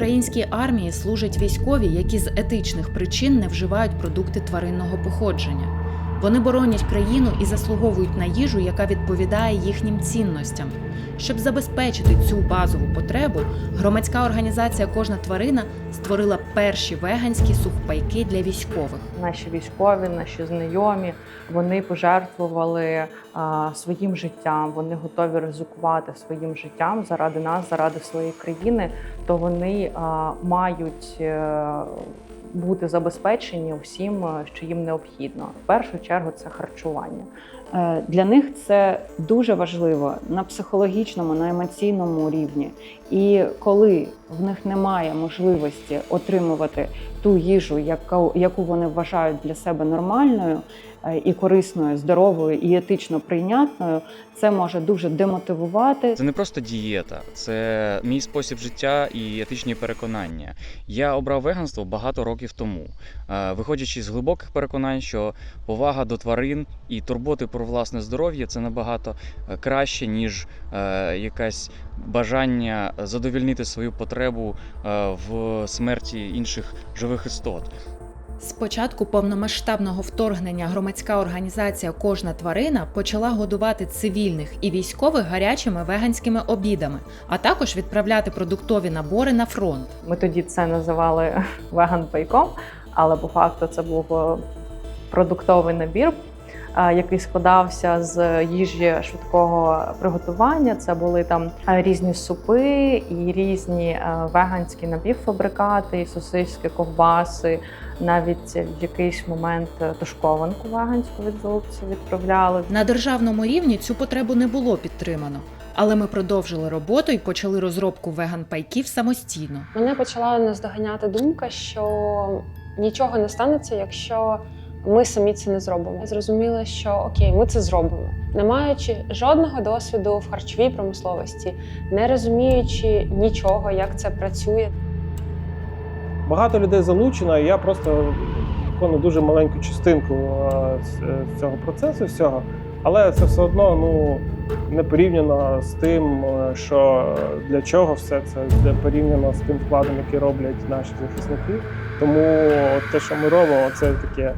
українській армії служать військові, які з етичних причин не вживають продукти тваринного походження. Вони боронять країну і заслуговують на їжу, яка відповідає їхнім цінностям. Щоб забезпечити цю базову потребу, громадська організація Кожна тварина створила перші веганські сухпайки для військових. Наші військові, наші знайомі, вони пожертвували а, своїм життям. Вони готові ризикувати своїм життям заради нас, заради своєї країни. То вони а, мають е, бути забезпечені усім, е, що їм необхідно. В першу чергу це харчування. Е, Для них це дуже важливо на психологічному, на емоційному рівні. І коли в них немає можливості отримувати ту їжу, яку, вони вважають для себе нормальною і корисною, здоровою і етично прийнятною, це може дуже демотивувати. Це не просто дієта, це мій спосіб життя і етичні переконання. Я обрав веганство багато років тому, е, виходячи з глибоких переконань, що повага до тварин і турботи про власне здоров'я це набагато е, краще, ніж е, якесь бажання задовільнити свою потребу е, в смерті інших живих істот. З початку повномасштабного вторгнення громадська організація Кожна тварина почала годувати цивільних і військових гарячими веганськими обідами, а також відправляти продуктові набори на фронт. Ми тоді це називали веган пайком, але по факту це був е, продуктовий набір, який складався з їжі швидкого приготування. Це були там е, різні супи і різні е, веганські напівфабрикати, і сосиски, ковбаси. Навіть в якийсь момент е, тушкованку веганську від залупців відправляли. На державному рівні цю потребу не було підтримано. Але ми продовжили роботу і почали розробку веган-пайків самостійно. Мене почала наздоганяти думка, що нічого не станеться, якщо ми самі це не зробимо. Я зрозуміла, що окей, ми це зробимо, не маючи жодного досвіду в харчовій промисловості, не розуміючи нічого, як це працює. Багато людей залучено, і я просто виконую дуже маленьку частинку е, з цього процесу всього. Але це все одно ну, не порівняно з тим, е, що для чого все це не порівняно з тим вкладом, який роблять наші захисники. Тому те, що ми робимо, це таке е,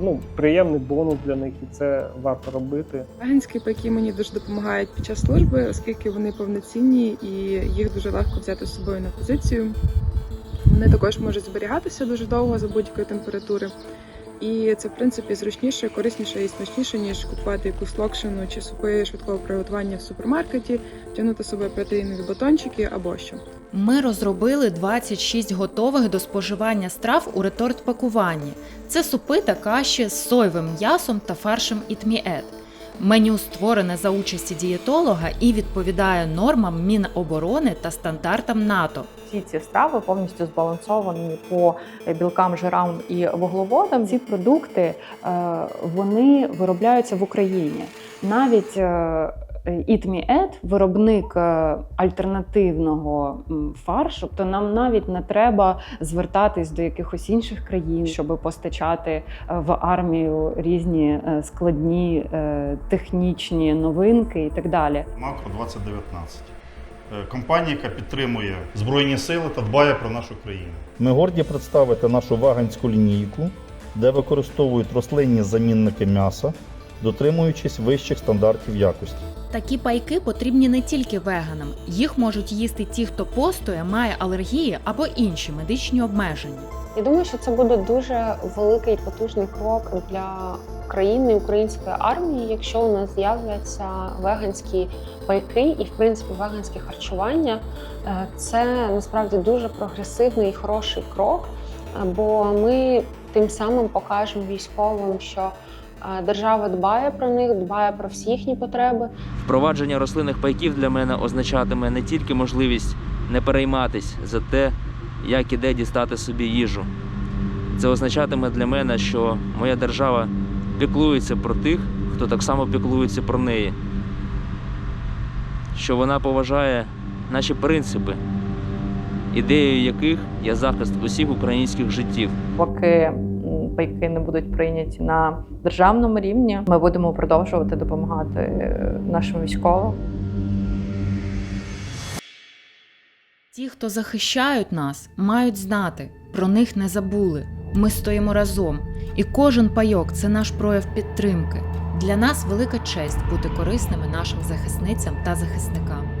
ну, приємний бонус для них, і це варто робити. Веганські пайки мені дуже допомагають під час служби, оскільки вони повноцінні і їх дуже легко взяти з собою на позицію. Вони також можуть зберігатися дуже довго за будь-якої температури. І це, в принципі, зручніше, корисніше і смачніше, ніж купувати якусь локшину чи супи швидкого приготування в супермаркеті, тягнути з собою протеїнові батончики або що. Ми розробили 26 готових до споживання страв у реторт-пакуванні. Це супи та каші з соєвим м'ясом та фаршем ітміет. Меню створене за участі дієтолога і відповідає нормам Міноборони та стандартам НАТО. Всі ці страви повністю збалансовані по білкам, жирам і вуглеводам. Ці продукти е, вони виробляються в Україні. Навіть е, Eat Me Ed, виробник е, альтернативного фаршу, тобто нам навіть не треба звертатись до якихось інших країн, щоб постачати е, в армію різні е, складні е, технічні новинки і так далі. Макро 2019. Е, Компанія, яка підтримує Збройні сили та дбає про нашу країну. Ми горді представити нашу ваганську лінійку, де використовують рослинні замінники м'яса, дотримуючись вищих стандартів якості. Такі пайки потрібні не тільки веганам. Їх можуть їсти ті, хто постує, має алергії або інші медичні обмеження. Я думаю, що це буде дуже великий потужний крок для країни української армії, якщо у нас з'являться веганські пайки і, в принципі, веганське харчування. Е, Це насправді дуже прогресивний і хороший крок, е, бо ми тим самим покажемо військовим, що держава дбає про них, дбає про всі їхні потреби. Впровадження рослинних пайків для мене означатиме не тільки можливість не перейматись за те, як і де дістати собі їжу. Це означатиме для мене, що моя держава піклується про тих, хто так само піклується про неї, що вона поважає наші принципи, ідеєю яких є захист усіх українських життів. Поки пайки не будуть прийняті на державному рівні, ми будемо продовжувати допомагати е, нашим військовим. Ті, хто захищають нас, мають знати, про них не забули. Ми стоїмо разом, і кожен пайок це наш прояв підтримки. Для нас велика честь бути корисними нашим захисницям та захисникам.